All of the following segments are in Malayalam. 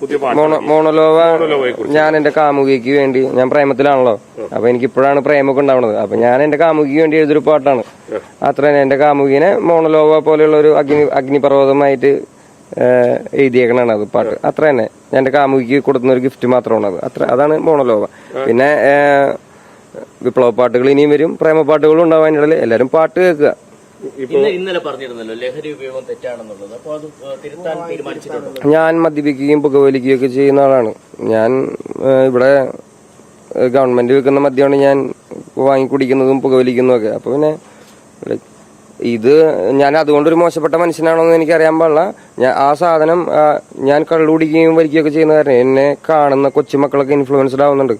പുതിയ മോണോലോവ ഞാൻ എന്റെ കാമുകിക്ക് വേണ്ടി ഞാൻ പ്രേമത്തിലാണല്ലോ. അപ്പൊ എനിക്ക് ഇപ്പോഴാണ് പ്രേമൊക്കെ ഉണ്ടാവുന്നത് അപ്പൊ ഞാൻ എന്റെ കാമുകിക്ക് വേണ്ടി എഴുതൊരു പാട്ടാണ്. അത്ര തന്നെ എന്റെ കാമുകിനെ മോണലോവ പോലെയുള്ള ഒരു അഗ്നി അഗ്നിപർവതമായിട്ട് എഴുതിയേക്കണാണ് അത് പാട്ട്. അത്ര തന്നെ. ഞാൻ എന്റെ കാമുകിക്ക് കൊടുക്കുന്ന ഒരു ഗിഫ്റ്റ് മാത്രമാണ് അത്. അത്ര അതാണ് മോണലോവ. പിന്നെ വിപ്ലവ പാട്ടുകൾ ഇനിയും വരും. പ്രേമ പാട്ടുകളും ഉണ്ടാവാൻ ഇടയിൽ എല്ലാരും പാട്ട് കേൾക്കുക. ഇന്ന് ഇന്നലെ പറഞ്ഞിരുന്നല്ലോ ലഹരി ഉപയോഗം തെറ്റാണെന്നുള്ളത്. അപ്പോൾ അത് തിരുത്താൻ തീരുമാനിച്ചിട്ടുണ്ട്? ഞാൻ മദ്യപിക്കുകയും പുകവലിക്കുകയും ഒക്കെ ചെയ്യുന്ന ആളാണ്. ഞാൻ ഇവിടെ ഗവൺമെന്റ് വെക്കുന്ന മദ്യമാണ് ഞാൻ വാങ്ങി കുടിക്കുന്നതും പുകവലിക്കുന്നതും ഒക്കെ. അപ്പൊ പിന്നെ ഇത് ഞാൻ അതുകൊണ്ടൊരു മോശപ്പെട്ട മനുഷ്യനാണോന്ന് എനിക്ക് അറിയാൻ പാടില്ല. ഞാൻ ആ സാധനം ഞാൻ കള്ളു കുടിക്കുകയും വലിക്കുകയൊക്കെ ചെയ്യുന്ന കാരണം എന്നെ കാണുന്ന കൊച്ചുമക്കളൊക്കെ ഇൻഫ്ലുവൻസ്ഡ് ആവുന്നുണ്ട്.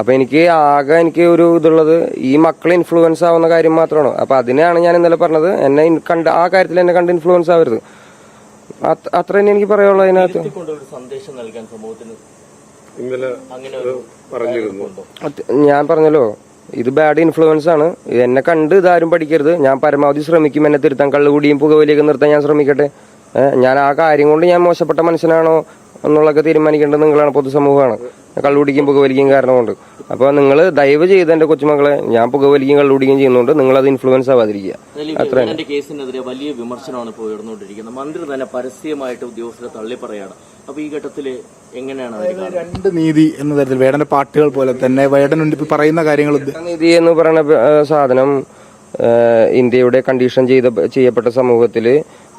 അപ്പൊ എനിക്ക് ആകെ എനിക്ക് ഒരു ഇതുള്ളത് ഈ മക്കൾ ഇൻഫ്ലുവൻസ് ആവുന്ന കാര്യം മാത്രമാണ്. അപ്പൊ അതിനെയാണ് ഞാൻ ഇന്നലെ പറഞ്ഞത്. എന്നെ കണ്ട് ആ കാര്യത്തിൽ എന്നെ കണ്ട് ഇൻഫ്ലുവൻസ് ആവരുത്. അത്ര തന്നെ എനിക്ക് പറയാനുള്ളത് അതിനകത്ത്. ഒരു സന്ദേശം നൽകാൻ സമൂഹത്തിന് ഞാൻ പറഞ്ഞല്ലോ. ഇത് ബാഡ് ഇൻഫ്ലുവൻസ് ആണ്. എന്നെ കണ്ട് ഇതാരും പഠിക്കരുത്. ഞാൻ പരമാവധി ശ്രമിക്കും. എന്നെ തിരുത്താൻ കള്ളുകൂടിയും പുകവലിയൊക്കെ നിർത്താൻ ഞാൻ ശ്രമിക്കട്ടെ. ഞാൻ ആ കാര്യം കൊണ്ട് ഞാൻ മോശപ്പെട്ട മനുഷ്യനാണോ? എന്നുള്ളതൊക്കെ തീരുമാനിക്കേണ്ടത് നിങ്ങളാണ് പൊതുസമൂഹമാണ്. കള്ളുപിടിക്കും പുകവലിക്കും കാരണം കൊണ്ട് അപ്പൊ നിങ്ങൾ ദയവ് ചെയ്ത് എന്റെ കൊച്ചുമക്കളെ ഞാൻ പുകവലിക്കും കള്ളുപിടിക്കും ചെയ്യുന്നുണ്ട് നിങ്ങൾ അത് ഇൻഫ്ലുവൻസ് ആവാതിരിക്കുക അതിൽ കേസിനെതിരെ വലിയ വിമർശനമാണ് ഇപ്പോൾ ഉയർന്നുകൊണ്ടിരിക്കുന്നത്. മന്ത്രി തന്നെ പരസ്യമായിട്ട് ഉദ്യോഗസ്ഥരെ തള്ളിപ്പറയാണ്. അപ്പൊ ഈ ഘട്ടത്തിൽ എങ്ങനെയാണ് രണ്ട് നീതി എന്ന തരത്തിൽ വേടന്റെ പാട്ടുകൾ പോലെ തന്നെ വേടൻ പറയുന്ന കാര്യങ്ങൾ നീതി എന്ന് പറയുന്ന സാധനം ഇന്ത്യയുടെ കണ്ടീഷൻ ചെയ്ത ചെയ്യപ്പെട്ട സമൂഹത്തിൽ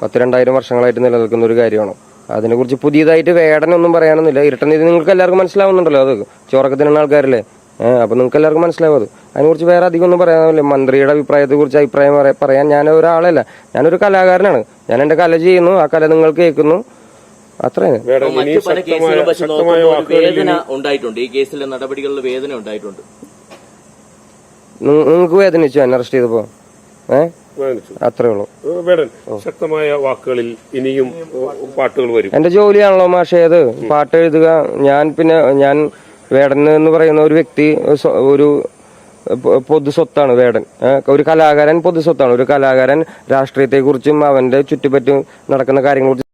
പത്ത് രണ്ടായിരം വർഷങ്ങളായിട്ട് നിലനിൽക്കുന്ന ഒരു കാര്യമാണ്. അതിനെക്കുറിച്ച് പുതിയതായിട്ട് വേടനൊന്നും പറയാനൊന്നുമില്ല. ഇരട്ട നീതി നിങ്ങൾക്ക് എല്ലാവർക്കും മനസ്സിലാവുന്നുണ്ടല്ലോ അത്. ചോറക്കത്തിനുള്ള ആൾക്കാരല്ലേ? അപ്പോൾ അപ്പൊ നിങ്ങൾക്ക് എല്ലാവർക്കും മനസ്സിലാവും അത്. അതിനെക്കുറിച്ച് വേറെ അധികം ഒന്നും പറയാനില്ല മന്ത്രിയുടെ അഭിപ്രായത്തെക്കുറിച്ച് അഭിപ്രായം പറ- പറയാൻ ഞാൻ ഒരാളല്ല ഞാനൊരു കലാകാരനാണ്. ഞാൻ എന്റെ കല ചെയ്യുന്നു. ആ കല നിങ്ങൾ കേൾക്കുന്നു. അത്രയാണ് പല കേസുകളും വേദന ഉണ്ടായിട്ടുണ്ട്. ഈ കേസിലെ നടപടികളിൽ വേദന ഉണ്ടായിട്ടുണ്ട്. നിങ്ങൾക്ക് വേദനിച്ചു? എന്നെ അറസ്റ്റ് ചെയ്തപ്പോ? ഏഹ്. അത്രേ ഉള്ളൂ. വേടൻ ശക്തമായ വാക്കുകളിൽ ഇനിയും പാട്ടുകൾ വരും. എന്റെ ജോലിയാണല്ലോ മാഷേ അത്. പാട്ട് എഴുതുക. ഞാൻ പിന്നെ ഞാൻ വേടൻ എന്ന് പറയുന്ന ഒരു വ്യക്തി ഒരു പൊതു സ്വത്താണ് വേടൻ. ഒരു കലാകാരൻ പൊതു സ്വത്താണ്. ഒരു കലാകാരൻ രാഷ്ട്രീയത്തെക്കുറിച്ചും അവന്റെ ചുറ്റുപറ്റും നടക്കുന്ന കാര്യങ്ങളെക്കുറിച്ച്